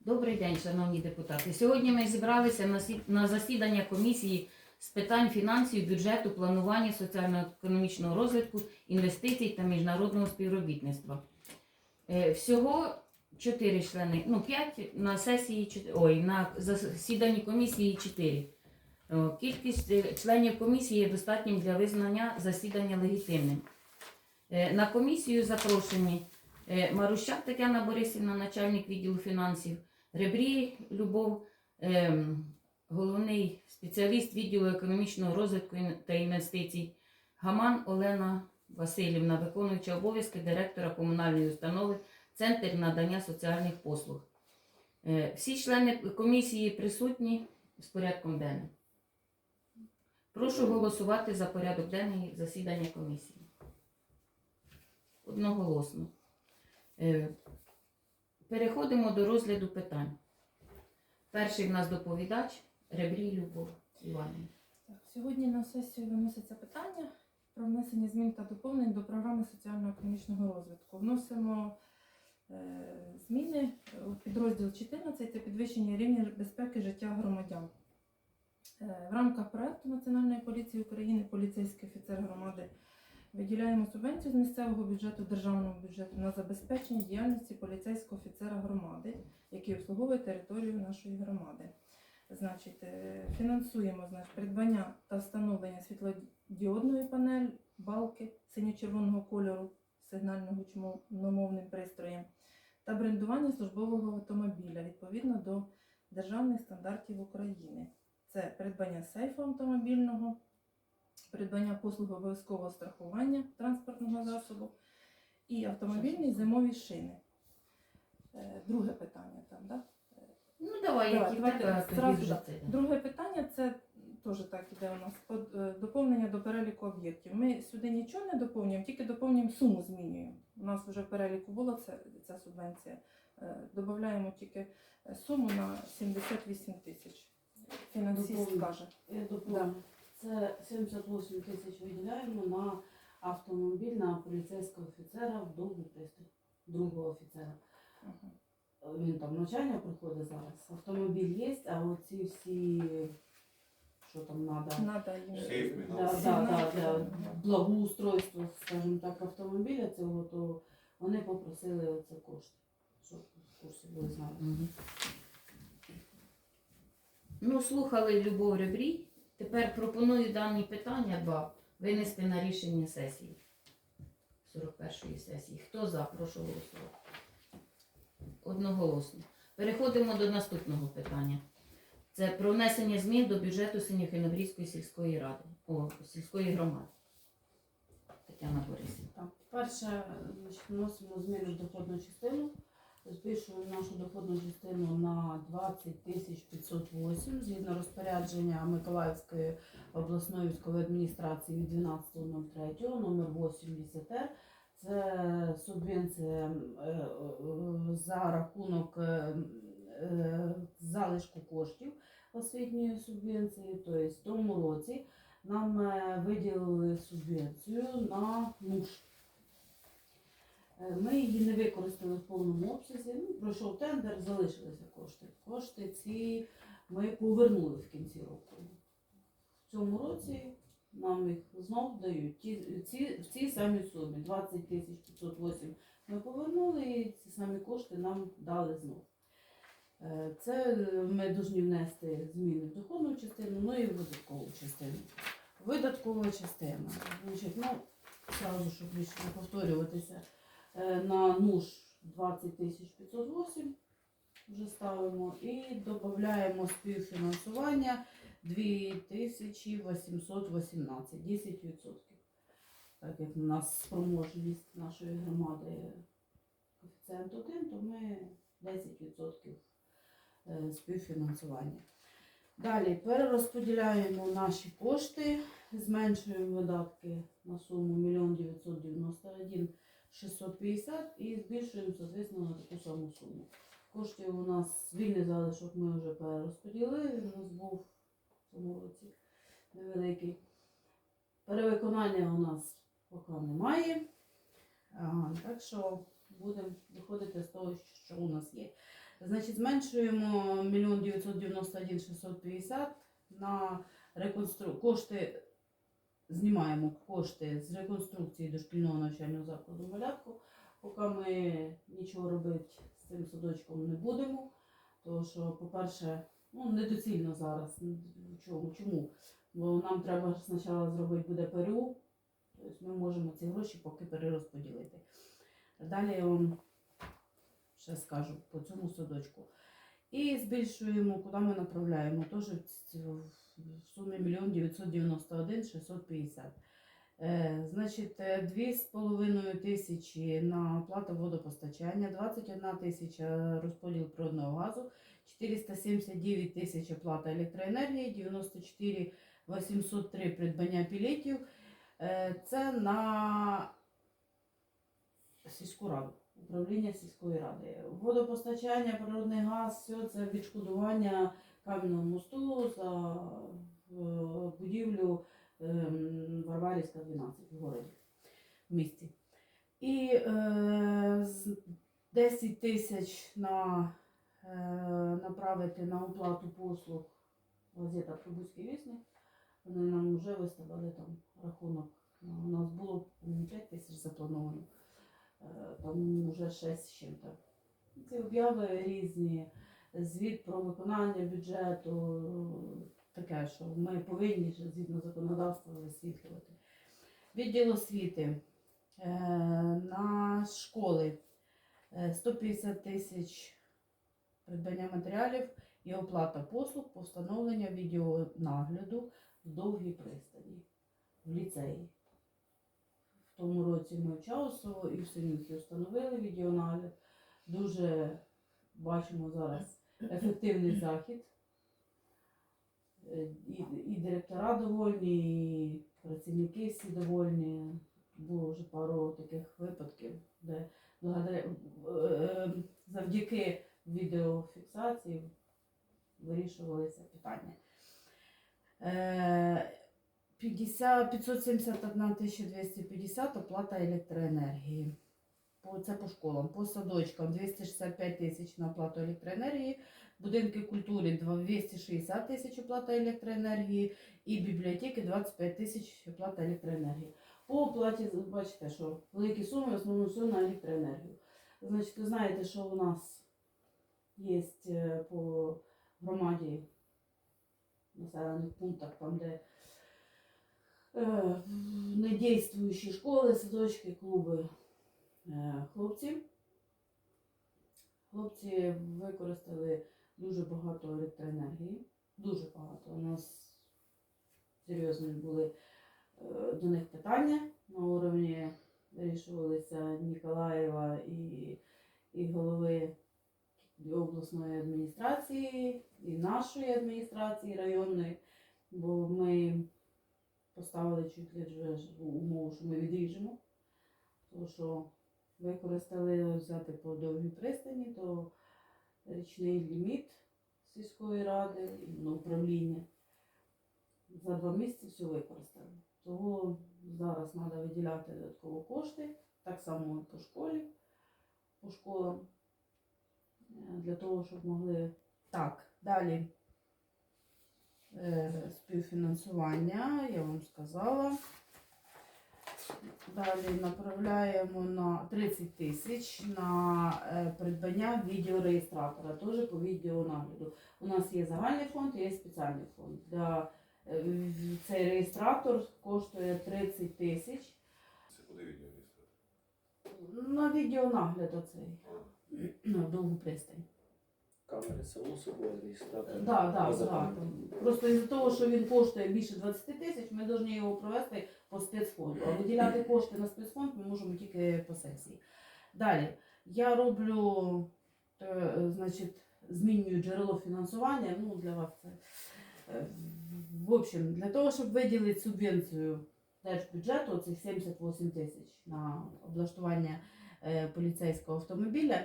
Добрий день, шановні депутати. Сьогодні ми зібралися на засідання комісії з питань фінансів, бюджету, планування соціально-економічного розвитку, інвестицій та міжнародного співробітництва. Е, Всього чотири члени, ну п'ять на сесії, ой, на засіданні комісії чотири. Е, Кількість е, членів комісії є достатнім для визнання засідання легітимним. На комісію запрошені Марущак Тетяна Борисівна, начальник відділу фінансів, Ребрій Любов, ем, головний спеціаліст відділу економічного розвитку та інвестицій, Гаман Олена Васильівна, виконуюча обов'язки директора комунальної установи Центр надання соціальних послуг. Е, Всі члени комісії присутні з порядком денним. Прошу голосувати за порядок денний засідання комісії. Одноголосно. Е, Переходимо до розгляду питань. Перший в нас доповідач Ребрій Любов Іванівна. Сьогодні на сесію виноситься питання про внесення змін та доповнень до програми соціально-економічного розвитку. Вносимо е, зміни у підрозділ 14 це підвищення рівня безпеки життя громадян. Е, в рамках проекту Національної поліції України поліцейський офіцер громади виділяємо субвенцію з місцевого бюджету державного бюджету на забезпечення діяльності поліцейського офіцера громади, який обслуговує територію нашої громади. Значить, е, фінансуємо значить, придбання та встановлення світлодіодної панель, балки синьо-червоного кольору сигнально-гучномовним пристроєм та брендування службового автомобіля відповідно до державних стандартів України. Це придбання сейфу автомобільного, придбання послуг обов'язкового страхування транспортного засобу і автомобільні зимові шини. Е, Друге питання там, да? Ну, давай, Давай, які давайте зразу так. Друге питання це теж так іде у нас под- е, доповнення до переліку об'єктів. Ми сюди нічого не доповнюємо, тільки доповнюємо суму змінюємо. У нас вже в переліку була ця, ця субвенція. Е, Додаємо тільки суму на 78 тисяч. Фінансист каже. Я доповню. Це 78 тисяч виділяємо на автомобіль на поліцейського офіцера в другу пристрій. Другого офіцера. Він там навчання проходить зараз. Автомобіль є, а оці всі, що там треба. Да, да, для благоустройства, скажімо так, автомобіля цього, то вони попросили оце кошти, щоб в курсі були знали. Ну, слухали Любов Ребрій. Тепер пропоную дані питання два винести на рішення сесії. 41-ї сесії. Хто за? Прошу голосувати. Одноголосно. Переходимо до наступного питання. Це про внесення змін до бюджету Синьохинобрійської сільської ради, о, сільської громади. Тетяна Борисівна. Так, перше, значить, вносимо зміни в доходну частину. Збільшуємо нашу доходну частину на 20 тисяч 508 згідно розпорядження Миколаївської обласної військової адміністрації від 12.03 номер 80 р Це субвенція е, е, за рахунок е, залишку коштів освітньої субвенції. Тобто в тому році нам виділили субвенцію на НУШ. Е, Ми її не використали в повному обсязі. Ну, пройшов тендер, залишилися кошти. Кошти ці ми повернули в кінці року. В цьому році нам їх знов дають. Ті, ці, в цій самій сумі 20 тисяч 508 ми повернули і ці самі кошти нам дали знов. Е, Це ми повинні внести зміни в доходну частину, ну і в видаткову частину. Видаткова частина. Значить, ну, сразу, щоб не повторюватися, е, на НУШ 20 508 вже ставимо і додаємо співфінансування 2818, 10%. Так як у нас спроможність нашої громади коефіцієнт 1, то ми 10% е, співфінансування. Далі перерозподіляємо наші кошти, зменшуємо видатки на суму 1 991 650 і збільшуємо, соответственно, на таку саму суму. Коштів у нас вільний залишок ми вже перерозподілили, він у нас був в цьому році невеликий. Перевиконання у нас поки немає. Ага, так що будемо виходити з того, що у нас є. Значить, зменшуємо 1 991 650 на реконстру... кошти, знімаємо кошти з реконструкції дошкільного навчального закладу малятку. Поки ми нічого робити з цим садочком не будемо. Тому що, по-перше, ну, недоцільно зараз. Чому? Чому? Бо нам треба спочатку зробити буде ПРУ, тобто ми можемо ці гроші поки перерозподілити. Далі я вам ще скажу по цьому садочку. І збільшуємо, куди ми направляємо. Теж в сумі 1 991 650. Е, Значить, е, 2,5 тисячі на оплату водопостачання, 21 тисяча розподіл природного газу, 479 тисяч оплата електроенергії, 94 803 придбання пілетів. Е, Це на сільську раду, управління сільської ради. Водопостачання, природний газ, все це відшкодування кам'яного мосту за е, будівлю ем, Варварівська 12 в городі, в місті. І е, 10 тисяч на, е, направити на оплату послуг газета Прибузький вісник. Вони нам вже виставили там рахунок. У нас було 5 тисяч заплановано. Е, Там вже 6 з чим-то. Ці обяви різні, звіт про виконання бюджету, таке, що ми повинні згідно законодавства висвітлювати. Відділ освіти е, на школи е, 150 тисяч придбання матеріалів і оплата послуг по встановленню відеонагляду в довгій пристані в ліцеї. Тому році ми в і в Синюхі встановили відеонагляд. Дуже бачимо зараз ефективний захід. Е, І, і директора довольні, і працівники всі довольні. Було вже пару таких випадків, де е, завдяки відеофіксації вирішувалися питання. Е, 50, 571 250 оплата електроенергії. Це по школам. По садочкам 265 тисяч на оплату електроенергії, будинки культури 260 тисяч оплата електроенергії і бібліотеки 25 тисяч оплата електроенергії. По оплаті, бачите, що великі суми, в основному все на електроенергію. Значить, ви знаєте, що у нас є е, по громаді населених пунктах, там, де недійствуючі школи, садочки, клуби. Е, Хлопці. Хлопці використали дуже багато електроенергії. Дуже багато. У нас серйозні були е, до них питання на уровні вирішувалися Ніколаєва і, і голови обласної адміністрації, і нашої адміністрації районної, бо ми поставили чуть ли вже умову, що ми відріжемо. Тому що використали взяти по довгій пристані, то річний ліміт сільської ради, ну, управління за два місяці все використали. Того зараз треба виділяти додатково кошти, так само по школі, по школам, е, для того, щоб могли. Так, далі співфінансування, я вам сказала. Далі направляємо на 30 тисяч на е, придбання відеореєстратора, теж по відеонагляду. У нас є загальний фонд і є спеціальний фонд. Для, е, цей реєстратор коштує 30 тисяч. Це куди відео виставити? На відеонагляд оцей. На довгу пристань. Камери само собою реєстратор. Так, так, Поза так. Просто із-за того, що він коштує більше 20 тисяч, ми повинні його провести по спецфонду. А виділяти кошти на спецфонд ми можемо тільки по сесії. Далі, я роблю, е, значить, змінюю джерело фінансування. Ну, для вас це. е, В общем, для того, щоб виділити субвенцію держбюджету, цих 78 тисяч на облаштування е, поліцейського автомобіля.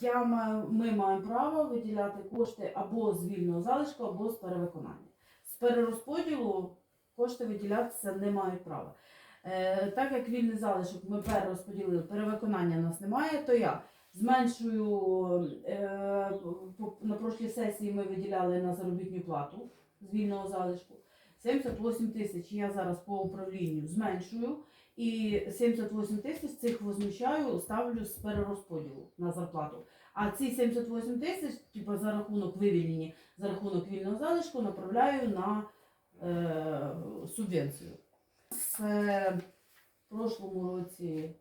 Я маю, ми маємо право виділяти кошти або з вільного залишку, або з перевиконання. З перерозподілу кошти виділятися не мають права. Е, так як вільний залишок ми перерозподілили, перевиконання в нас немає, то я Зменшую е, на прошлій сесії ми виділяли на заробітну плату з вільного залишку. 78 тисяч я зараз по управлінню зменшую. І 78 тисяч цих возміщаю, ставлю з перерозподілу на зарплату. А ці 78 тисяч, типу, за рахунок вивільнені, за рахунок вільного залишку, направляю на е, субвенцію. Це в прошлому році,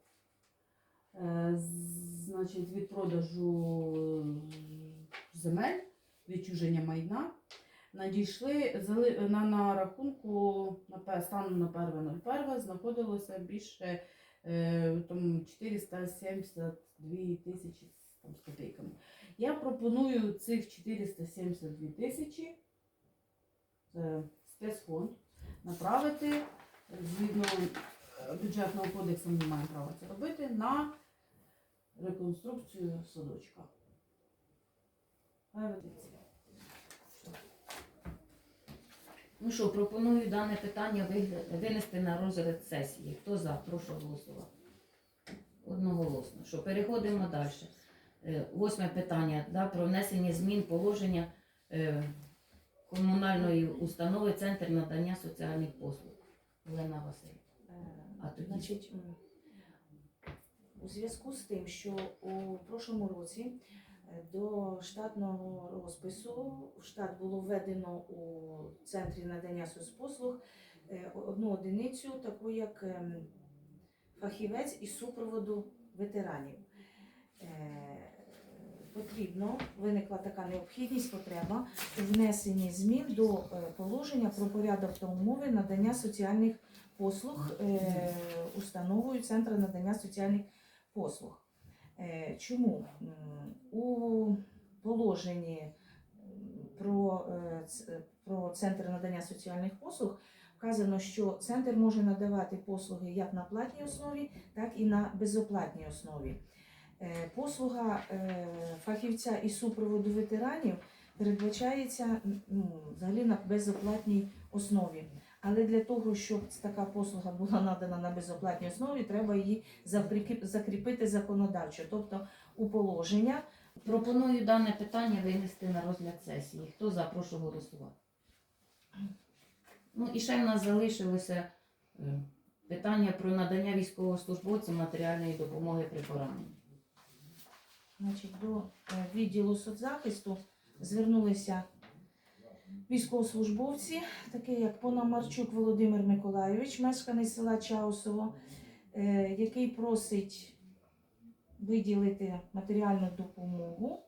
е, значить, від продажу земель, відчуження майна, надійшли на, на рахунку на станом на 1.01 знаходилося більше е, там 472 тисячі з копійками. Я пропоную цих 472 тисячі це спецфонд направити згідно е, бюджетного кодексу ми маємо право це робити на реконструкцію садочка. Ну що, пропоную дане питання винести на розгляд сесії. Хто за? Прошу голосувати. Одноголосно. Що, переходимо далі. Е, Восьме питання да, про внесення змін положення е, комунальної установи Центр надання соціальних послуг. Олена Васильівна. А тоді Значить, у зв'язку з тим, що у прошлому році е, до штатного розпису штат було введено у центрі надання соцпослуг е, одну одиницю, таку як ем, фахівець із супроводу ветеранів. Е, Потрібно, виникла така необхідність, потреба у внесенні змін до е, положення про порядок та умови надання соціальних послуг установою Центру надання соціальних послуг. Чому? У положенні про, е, про Центр надання соціальних послуг вказано, що центр може надавати послуги як на платній основі, так і на безоплатній основі. Е, Послуга е, фахівця із супроводу ветеранів передбачається ну, взагалі на безоплатній основі. Але для того, щоб така послуга була надана на безоплатній основі, треба її закріпити законодавчо, тобто у положення. Пропоную дане питання винести на розгляд сесії. Хто за? Прошу голосувати. Ну і ще в нас залишилося е, питання про надання військовослужбовцям матеріальної допомоги при пораненні. Значить, до е, відділу соцзахисту звернулися військовослужбовці, такі як Пономарчук Володимир Миколайович, мешканець села Чаусово, е, який просить виділити матеріальну допомогу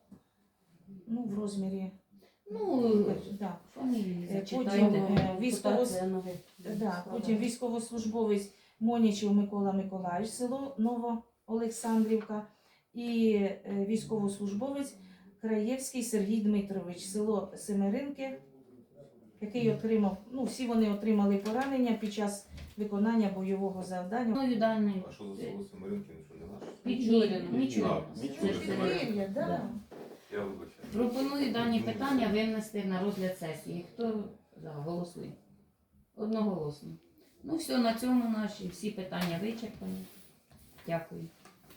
ну, в розмірі. Ну, да, фамілії Е, потім, е, військово- Да, потім військовослужбовець Монічев Микола Миколаївич, село Новоолександрівка, і е, військовослужбовець Краєвський Сергій Дмитрович, село Семеринки, який отримав, ну всі вони отримали поранення під час виконання бойового завдання. Пропоную дане А що за село що не Це ж да. Да. Я вибачаю. Пропоную дані питання винести на розгляд сесії. Хто за? Голосує. Одноголосно. Ну все, на цьому наші всі питання вичерпані. Дякую.